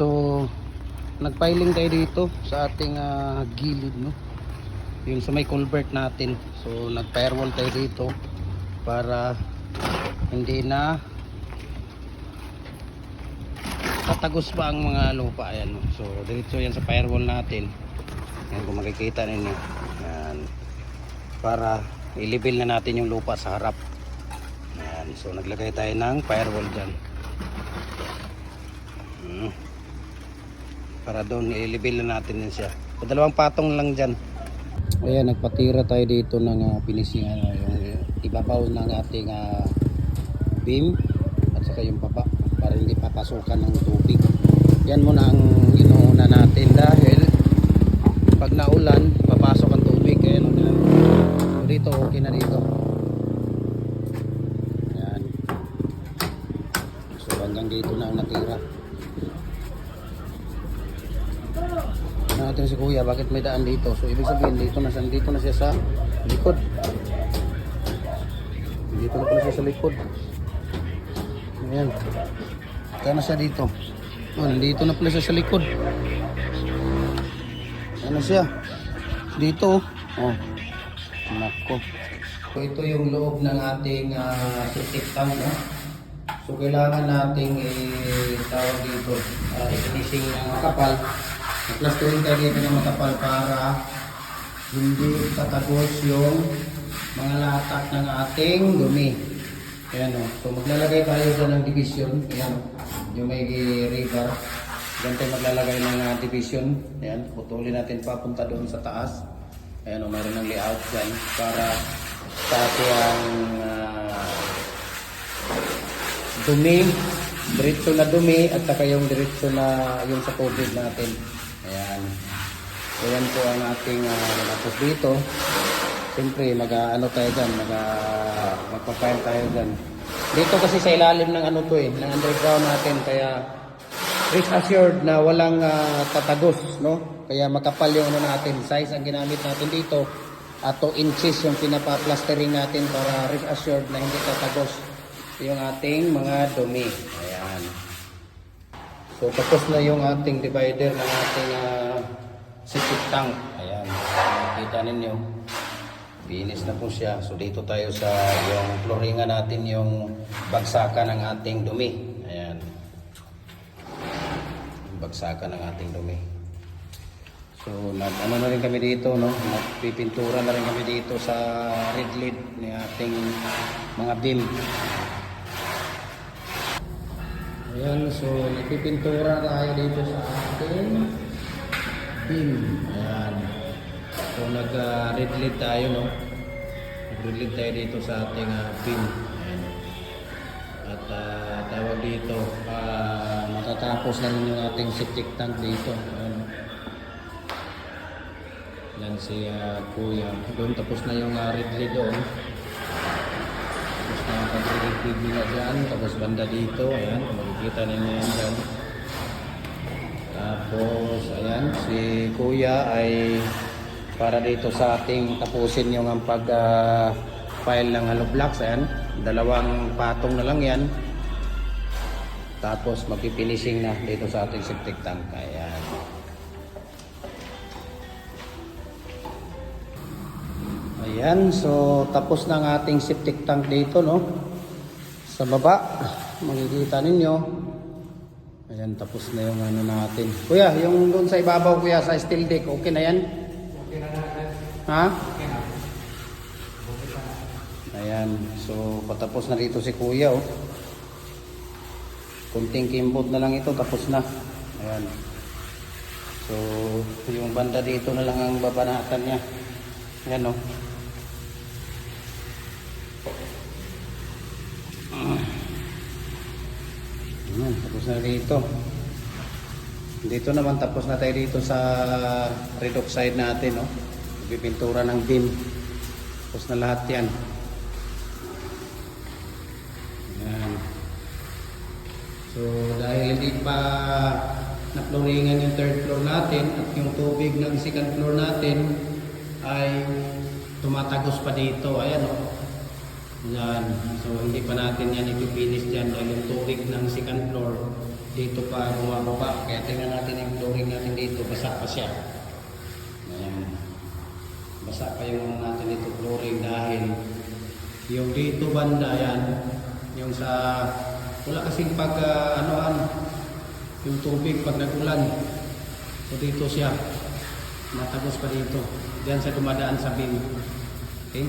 so nagpiling tayo dito sa ating ah, gilid no. Yung sa may culvert natin. So nag-firewall tayo dito para hindi na tatagos pa ang mga lupa ayan no. So diretso yan sa firewall natin. Yan kung makikita ninyo. Yan. Para i-level na natin yung lupa sa harap. Yan. So naglagay tayo ng firewall dyan. Hmm. Para doon i-level na natin din siya. So, dalawang patong lang dyan. Ayan, nagpatira tayo dito ng uh, finishing ano, yung uh, ibabaw ng ating ah, beam at saka yung baba para hindi papasukan ng tubig. Yan muna ang inuuna natin dahil pag naulan, papasok ang tubig. Ayan, ayan. So, dito, okay na dito. Ayan. So hanggang dito na ang natira. Ano natin si kuya, bakit may daan dito? So ibig sabihin dito na dito na siya sa likod. Dito na pala siya sa likod. Ayan. Kaya na siya dito. Oh, dito na pala siya sa likod. Ano siya? Dito. Oh. Nako. So ito yung loob ng ating uh, septic tank. No? So kailangan nating i-tawag dito, uh, i-finishing ng makapal. I-plasterin tayo dito ng makapal para hindi tatagos yung mga latak ng ating dumi. Ayan o. So maglalagay tayo dyan ng division. Ayan. Yung may river. Diyan maglalagay ng uh, division. Ayan. Putulin natin papunta doon sa taas. Ayan o. Mayroon ng layout dyan para sa ating uh, dumi, diretso na dumi at saka yung diretso na yung sa tubig natin. Ayan. So yan po ang ating uh, tapos dito. Siyempre mag ano tayo dyan, mag uh, magpa-file tayo dyan. Dito kasi sa ilalim ng ano to eh, ng underground natin kaya rest assured na walang ah, tatagos, no? Kaya makapal yung ano natin, size ang ginamit natin dito at 2 inches yung pinapa-plastering natin para rest assured na hindi tatagos yung ating mga dumi. Ayan. So tapos na yung ating divider ng ating uh, septic tank. Ayan. Kita ninyo. Binis na po siya. So dito tayo sa yung flooringan natin yung bagsakan ng ating dumi. Ayan. Bagsakan ng ating dumi. So nag ano na rin kami dito no. Nagpipintura na rin kami dito sa red lid ng ating mga beam. Ayan, so nagpipintura tayo dito sa ating beam. Ayan. So nag uh, tayo no. Nag red lid tayo dito sa ating uh, beam. Ayan. At uh, tawag dito, uh, matatapos na rin yung ating septic tank dito. Ayan. Yan si uh, Kuya. Doon tapos na yung uh, red lid doon. Ang pag-religid nila dyan. Tapos banda dito. Ayan. Makikita ninyo yan dyan. Tapos, ayan. Si Kuya ay para dito sa ating tapusin yung ang pag ah, ng hollow blocks. Ayan. Dalawang patong na lang yan. Tapos magpifinishing na dito sa ating septic tank. Ayan. Ayan, so tapos na ang ating septic tank dito, no? Sa baba, makikita ninyo. Ayan, tapos na yung ano natin. Kuya, yung doon sa ibabaw, kuya, sa steel deck, okay na yan? Okay na Ha? Okay na. Ayan, so patapos na dito si kuya, oh. Kunting kimbot na lang ito, tapos na. Ayan. So, yung banda dito na lang ang babanatan niya. Ayan, oh. Ayan, tapos na dito. Dito naman tapos na tayo dito sa redox side natin, no? Pipintura ng beam. Tapos na lahat 'yan. Ayan. So dahil hindi pa na-flooringan yung third floor natin at yung tubig ng second floor natin ay tumatagos pa dito. Ayan, oh. Yan. So, hindi pa natin yan ipipinish dyan dahil yung tubig ng second floor dito pa bumababa. Kaya tingnan natin yung flooring natin dito. Basa pa siya. Ayan. Basa pa yung ano natin dito flooring dahil yung dito banda yan, yung sa wala kasing pag ah, anoan yung tubig pag nagulan. So dito siya. Matagos pa dito. Diyan sa dumadaan sa bin. Okay?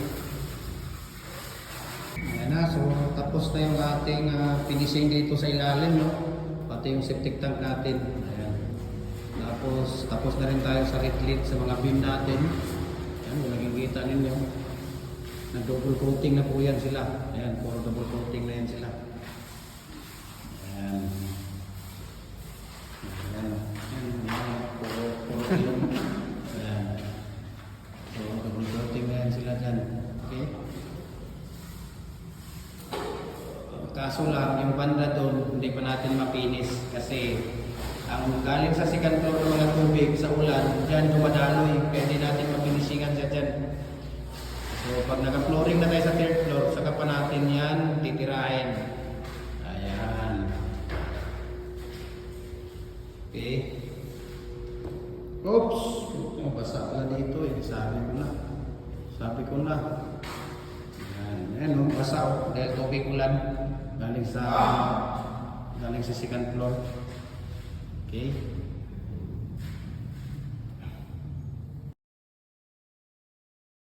Tapos na yung ating ah, finishing dito sa ilalim, no? Pati yung septic tank natin. Ayan. Tapos, tapos na rin tayo sa retlit sa mga beam natin. Ayan, kung nakikita ninyo. Nag-double coating na po yan sila. Ayan, puro double coating na yan sila. Ayan. Ayan. Ayan, ayan. Yun. Ayan. So, double coating na yan sila dyan. Okay? Kaso lang, yung banda doon, hindi pa natin mapinis kasi ang galing sa second floor ng mga tubig sa ulan, dyan dumadaloy, hindi natin mapinisingan siya dyan. So pag naka-flooring na tayo sa third floor, saka pa natin yan titirahin. Ayan. Okay. Oops! Mabasa pala dito eh. Sabi ko na. Sabi ko na. Ayan, ayan oh, basa oh, dahil tubig ulan galing sa galing sa second floor. Okay?